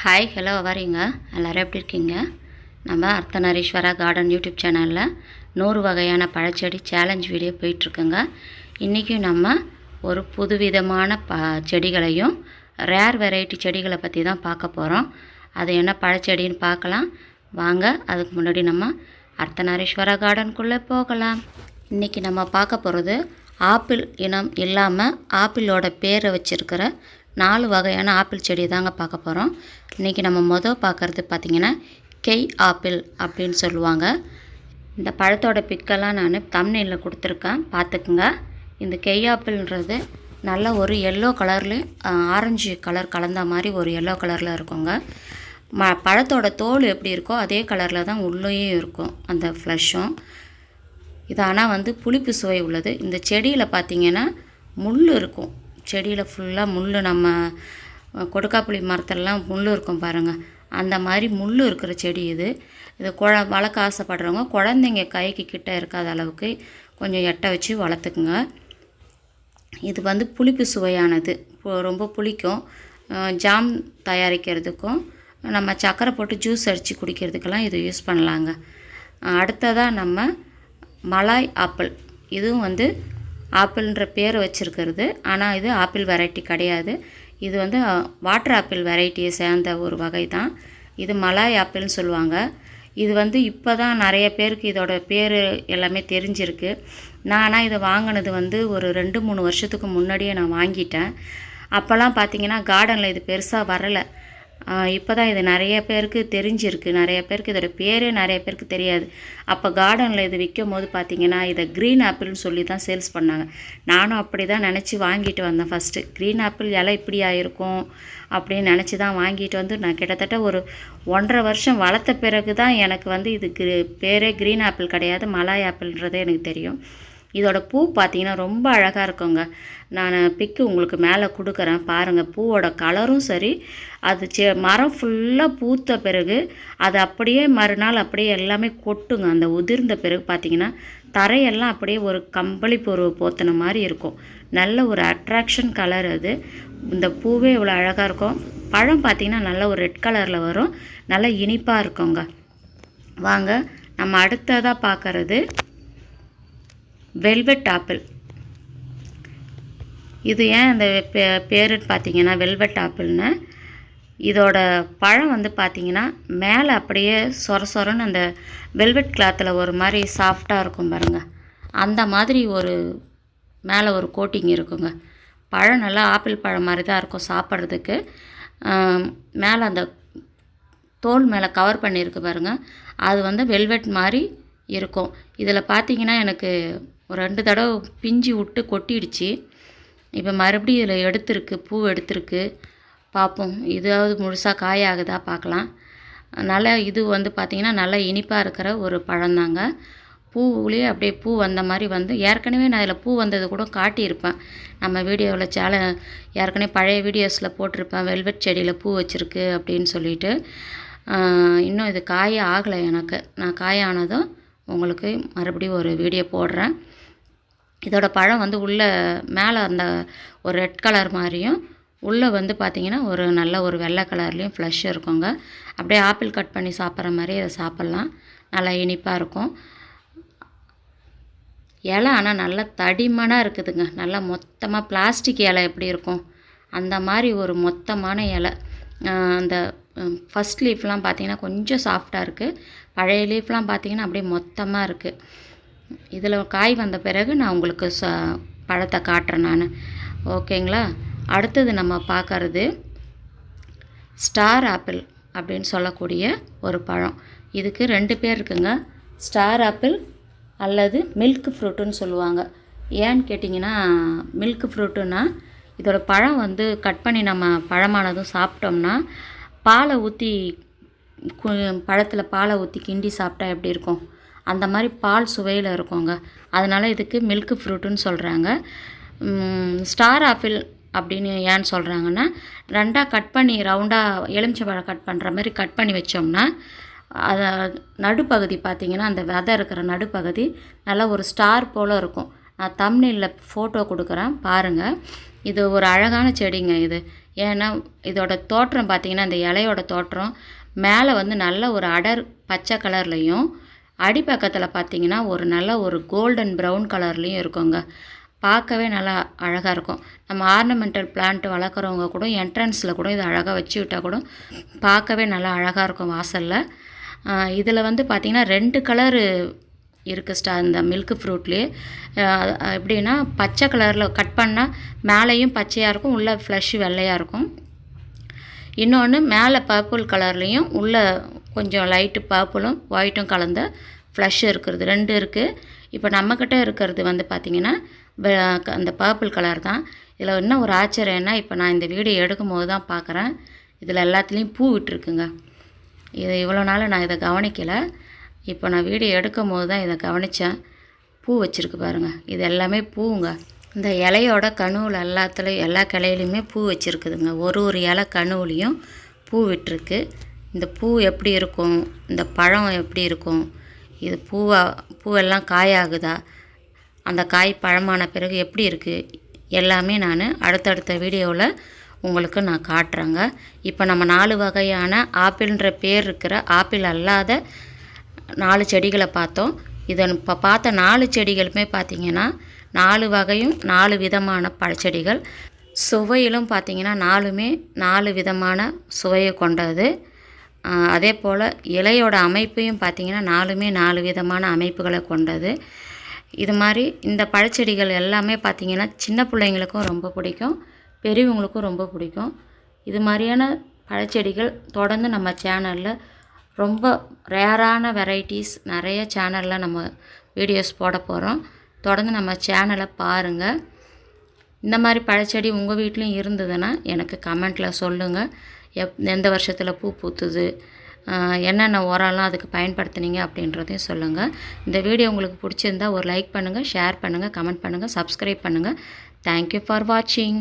Hi hello வரீங்க எல்லோரும் எப்படி இருக்கீங்க? நம்ம அர்த்தநரீஸ்வரா கார்டன் யூடியூப் சேனலில் நூறு வகையான பழச்செடி சேலஞ்ச் வீடியோ போயிட்டுருக்குங்க. இன்றைக்கும் நம்ம ஒரு புதுவிதமான ப செடிகளையும் ரேர் வெரைட்டி செடிகளை பற்றி தான் பார்க்க போகிறோம் அது என்ன பழச்செடின்னு பார்க்கலாம். வாங்க அதுக்கு முன்னாடி நம்ம அர்த்தநாரீஸ்வரா கார்டனுக்குள்ளே போகலாம். இன்றைக்கி நம்ம பார்க்க போகிறது ஆப்பிள் இனம் இல்லாமல் ஆப்பிளோட பேரை வச்சுருக்கிற நாலு வகையான ஆப்பிள் செடி தாங்க பார்க்க போகிறோம் இன்றைக்கி நம்ம மொதல் பார்க்குறது பார்த்திங்கன்னா கெய் ஆப்பிள் அப்படின்னு சொல்லுவாங்க. இந்த பழத்தோட பிக்கெல்லாம் நான் தம்நெல்லில் கொடுத்துருக்கேன். பார்த்துக்குங்க. இந்த கெய் ஆப்பிள்ன்றது நல்ல ஒரு எல்லோ கலர்லேயும் ஆரஞ்சு கலர் கலந்த மாதிரி ஒரு எல்லோ கலரில் இருக்குங்க. ம பழத்தோட தோல் எப்படி இருக்கோ அதே கலரில் தான் உள்ளேயும் இருக்கும். அந்த ஃப்ளஷும் இது ஆனால் வந்து புளிப்பு சுவை உள்ளது. இந்த செடியில் பார்த்தீங்கன்னா முள் இருக்கும். செடியில் ஃபுல்லாக முள் நம்ம கொடுக்காப்புளி மரத்துலலாம் முள் இருக்கும் பாருங்கள் அந்த மாதிரி முள் இருக்கிற செடி இது. இது குழ வளர்க்க ஆசைப்படுறவங்க குழந்தைங்க கைக்கு கிட்ட இருக்காத அளவுக்கு கொஞ்சம் எட்ட வச்சு வளர்த்துக்குங்க. இது வந்து புளிப்பு சுவையானது. இப்போ ரொம்ப புளிக்கும். ஜாம் தயாரிக்கிறதுக்கும் நம்ம சக்கரை போட்டு ஜூஸ் அடித்து குடிக்கிறதுக்கெல்லாம் இது யூஸ் பண்ணலாங்க. அடுத்ததாக நம்ம மலாய் ஆப்பிள். இதுவும் வந்து ஆப்பிள்ன்ற பேர் வச்சுருக்கிறது. ஆனால் இது ஆப்பிள் வெரைட்டி கிடையாது. இது வந்து வாட்டர் ஆப்பிள் வெரைட்டியை சேர்ந்த ஒரு வகை தான் இது மலாய் ஆப்பிள்னு சொல்லுவாங்க. இது வந்து இப்போ தான் நிறைய பேருக்கு இதோட பேர் எல்லாமே தெரிஞ்சிருக்கு. நான் ஆனால் இதை வாங்கினது வந்து ஒரு ரெண்டு மூணு வருஷத்துக்கு முன்னாடியே நான் வாங்கிட்டேன். அப்போல்லாம் பார்த்தீங்கன்னா கார்டனில் இது பெருசாக வரலை. இப்போ தான் இது நிறைய பேருக்கு தெரிஞ்சிருக்கு. நிறைய பேருக்கு இதோட பேரே நிறைய பேருக்கு தெரியாது. அப்போ கார்டனில் இது விற்கும் போது பார்த்தீங்கன்னா இதை க்ரீன் ஆப்பிள்னு சொல்லி தான் சேல்ஸ் பண்ணாங்க. நானும் அப்படி தான் நினச்சி வாங்கிட்டு வந்தேன் ஃபஸ்ட்டு க்ரீன் ஆப்பிள் இலை இப்படியா இருக்கும் அப்படின்னு நினச்சி தான் வாங்கிட்டு வந்து நான் கிட்டத்தட்ட ஒரு ஒன்றரை வருஷம் வளர்த்த பிறகு தான் எனக்கு வந்து இது பேரே க்ரீன் ஆப்பிள் கிடையாது. மலாய் ஆப்பிள்ன்றதே எனக்கு தெரியும். இதோட பூ பார்த்தீங்கன்னா ரொம்ப அழகாக இருக்குங்க. நான் பிக்கு உங்களுக்கு மேலே கொடுக்குறேன். பாருங்கள் பூவோட கலரும் சரி. அது செ மரம் ஃபுல்லாக பூத்த பிறகு அது அப்படியே மறுநாள் அப்படியே எல்லாமே கொட்டுங்க. அந்த உதிர்ந்த பிறகு பார்த்தீங்கன்னா தரையெல்லாம் அப்படியே ஒரு கம்பளி பொருள் போத்தின மாதிரி இருக்கும். நல்ல ஒரு அட்ராக்ஷன் கலர் அது. இந்த பூவே இவ்வளோ அழகாக இருக்கும். பழம் பார்த்தீங்கன்னா நல்ல ஒரு ரெட் கலரில் வரும். நல்லா இனிப்பாக இருக்குங்க. வாங்க நம்ம அடுத்ததாக பார்க்குறது வெல்வெட் ஆப்பிள் இது ஏன் இந்த பே பேருன்னு பார்த்தீங்கன்னா வெல்வெட் ஆப்பிள்னு இதோட பழம் வந்து பார்த்தீங்கன்னா மேலே அப்படியே சொர சொரன்னு அந்த வெல்வெட் கிளாத்தில் ஒரு மாதிரி சாஃப்டாக இருக்கும் பாருங்க. அந்த மாதிரி ஒரு மேலே ஒரு கோட்டிங் இருக்குங்க. பழம் நல்லா ஆப்பிள் பழம் மாதிரி தான் இருக்கும் சாப்பிட்றதுக்கு. மேலே அந்த தோல் மேலே கவர் பண்ணியிருக்கு பாருங்க. அது வந்து வெல்வெட் மாதிரி இருக்கும். இதில் பார்த்தீங்கன்னா எனக்கு ஒரு ரெண்டு தடவை பிஞ்சு விட்டு கொட்டிடுச்சு. இப்போ மறுபடியும் இதில் எடுத்திருக்கு பூ எடுத்திருக்கு. பார்ப்போம் இதாவது முழுசாக காயாகுதா பார்க்கலாம் நல்லா இது வந்து பார்த்திங்கன்னா நல்லா இனிப்பாக இருக்கிற ஒரு பழந்தாங்க. பூவுலேயே அப்படியே பூ வந்த மாதிரி வந்து ஏற்கனவே நான் இதில் பூ வந்தது கூட காட்டியிருப்பேன். நம்ம வீடியோவில் சேல ஏற்கனவே பழைய வீடியோஸில் போட்டிருப்பேன். வெல்வெட் செடியில் பூ வச்சுருக்கு அப்படின்னு சொல்லிட்டு. இன்னும் இது காய ஆகலை எனக்கு. நான் காயானதும் உங்களுக்கு மறுபடியும் ஒரு வீடியோ போடுறேன். இதோட பழம் வந்து உள்ளே மேலே அந்த ஒரு ரெட் கலர் மாதிரியும் உள்ளே வந்து பார்த்திங்கன்னா ஒரு நல்ல ஒரு வெள்ளை கலர்லேயும் ஃப்ளஷ் இருக்குங்க. அப்படியே ஆப்பிள் கட் பண்ணி சாப்பிட்ற மாதிரி அதை சாப்பிட்லாம். நல்லா இனிப்பாக இருக்கும். இலை ஆனால் நல்லா தடிமனாக இருக்குதுங்க. நல்லா மொத்தமாக பிளாஸ்டிக் இலை எப்படி இருக்கும்? அந்த மாதிரி ஒரு மொத்தமான இலை. அந்த ஃபஸ்ட் லீஃப்லாம் பார்த்தீங்கன்னா கொஞ்சம் சாஃப்டாக இருக்குது பழைய லீஃப்லாம் பார்த்தீங்கன்னா அப்படியே மொத்தமாக இருக்குது இதில் காய் வந்த பிறகு நான் உங்களுக்கு ச பழத்தை காட்டுறேன் நான். ஓகேங்களா? அடுத்தது நம்ம பார்க்கறது ஸ்டார் ஆப்பிள் அப்படின்னு சொல்லக்கூடிய ஒரு பழம். இதுக்கு ரெண்டு பேர் இருக்குங்க. ஸ்டார் ஆப்பிள் அல்லது மில்க் ஃப்ரூட்டுன்னு சொல்லுவாங்க. ஏன்னு கேட்டிங்கன்னா மில்க் ஃப்ரூட்டுன்னா இதோட பழம் வந்து கட் பண்ணி நம்ம பழமானதும் சாப்பிட்டோம்னா பாலை ஊற்றி பழத்தில் பாலை ஊற்றி கிண்டி சாப்பிட்டா எப்படி இருக்கும்? அந்த மாதிரி பால் சுவையில் இருக்குங்க. அதனால் இதுக்கு மில்க் ஃப்ரூட்டுன்னு சொல்கிறாங்க ஸ்டார் ஆப்பிள் அப்படின்னு ஏன்னு சொல்கிறாங்கன்னா ரெண்டாக கட் பண்ணி ரவுண்டாக எலுமிச்சம்பழம் கட் பண்ணுற மாதிரி கட் பண்ணி வச்சோம்னா அதை நடுப்பகுதி பார்த்திங்கன்னா அந்த விதை இருக்கிற நடுப்பகுதி நல்லா ஒரு ஸ்டார் போல் இருக்கும். நான் தம்னில் ஃபோட்டோ கொடுக்குறேன் பாருங்கள் இது ஒரு அழகான செடிங்க இது. ஏன்னா இதோட தோற்றம் பார்த்தீங்கன்னா இந்த இலையோட தோற்றம் மேலே வந்து நல்ல ஒரு அடர் பச்சை கலர்லேயும் அடிப்பக்கத்தில் பார்த்தீங்கன்னா ஒரு நல்ல ஒரு கோல்டன் ப்ரௌன் கலர்லேயும் இருக்குங்க. பார்க்கவே நல்லா அழகாக இருக்கும். நம்ம ஆர்னமெண்டல் பிளான்ட் வளர்க்குறவங்க கூட என்ட்ரன்ஸில் கூட இதை அழகாக வச்சு விட்டால் கூட பார்க்கவே நல்லா அழகாக இருக்கும் வாசலில். இதில் வந்து பார்த்திங்கன்னா ரெண்டு கலரு இருக்குது ஸ்டா இந்த மில்க் ஃப்ரூட்லேயே எப்படின்னா பச்சை கலரில் கட் பண்ணால் மேலேயும் பச்சையாக இருக்கும் உள்ளே ஃப்ளஷ் வெள்ளையாக இருக்கும். இன்னொன்று மேலே பர்பிள் கலர்லேயும் உள்ளே கொஞ்சம் லைட்டு பர்பிளும் ஒயிட்டும் கலந்த ஃப்ளஷ் இருக்கிறது. ரெண்டு இருக்குது இப்போ நம்மக்கிட்ட இருக்கிறது வந்து பார்த்திங்கன்னா அந்த பர்பிள் கலர் தான். இதில் இன்னும் ஒரு ஆச்சரியம்னா இப்போ நான் இந்த வீடியோ எடுக்கும் போது தான் பார்க்குறேன் இதில் எல்லாத்துலேயும் பூ விட்டுருக்குங்க. இது இவ்வளோ நாள் நான் இதை கவனிக்கலை. இப்போ நான் வீடியோ எடுக்கும் போது தான் இதை கவனித்தேன் பூ வச்சுருக்கு பாருங்கள் இது எல்லாமே பூவுங்க இந்த இலையோட கணுவில் எல்லாத்துலேயும் எல்லா கிளையிலையுமே பூ வச்சுருக்குதுங்க. ஒரு ஒரு இலை கணுவுலையும் பூ விட்டுருக்கு. இந்த பூ எப்படி இருக்கும்? இந்த பழம் எப்படி இருக்கும்? இது பூவா பூவெல்லாம் காயாகுதா? அந்த காய் பழமான பிறகு எப்படி இருக்குது எல்லாமே நான் அடுத்தடுத்த வீடியோவில் உங்களுக்கு நான் காட்டுறேங்க. இப்போ நம்ம நாலு வகையான ஆப்பிள்ன்ற பேர் இருக்கிற ஆப்பிள் அல்லாத நாலு செடிகளை பார்த்தோம். இதன் இப்போ பார்த்த நாலு செடிகளுமே பார்த்திங்கன்னா நாலு வகையும் நாலு விதமான பழச்செடிகள் சுவையிலும் பார்த்தீங்கன்னா நாலுமே நாலு விதமான சுவையை கொண்டது. அதே போல் இலையோட அமைப்பையும் பார்த்தீங்கன்னா நாலுமே நாலு விதமான அமைப்புகளை கொண்டது. இது மாதிரி இந்த பழச்செடிகள் எல்லாமே பார்த்திங்கன்னா சின்ன பிள்ளைங்களுக்கும் ரொம்ப பிடிக்கும். பெரியவங்களுக்கும் ரொம்ப பிடிக்கும். இது மாதிரியான பழச்செடிகள் தொடர்ந்து நம்ம சேனலில் ரொம்ப ரேரான வெரைட்டிஸ் நிறைய சேனலில் நம்ம வீடியோஸ் போட போகிறோம் தொடர்ந்து நம்ம சேனலை பாருங்கள் இந்த மாதிரி பழச்செடி உங்கள் வீட்லேயும் இருந்ததுன்னா எனக்கு கமெண்ட்டில் சொல்லுங்கள் எப் எந்த வருஷத்தில் பூ பூத்துது என்னென்ன உரம்லாம் அதுக்கு பயன்படுத்துனீங்க அப்படின்றதையும் சொல்லுங்கள் இந்த வீடியோ உங்களுக்கு பிடிச்சிருந்தா ஒரு லைக் பண்ணுங்கள் ஷேர் பண்ணுங்கள் கமெண்ட் பண்ணுங்கள் சப்ஸ்கிரைப் பண்ணுங்கள் தேங்க்யூ ஃபார் வாட்சிங்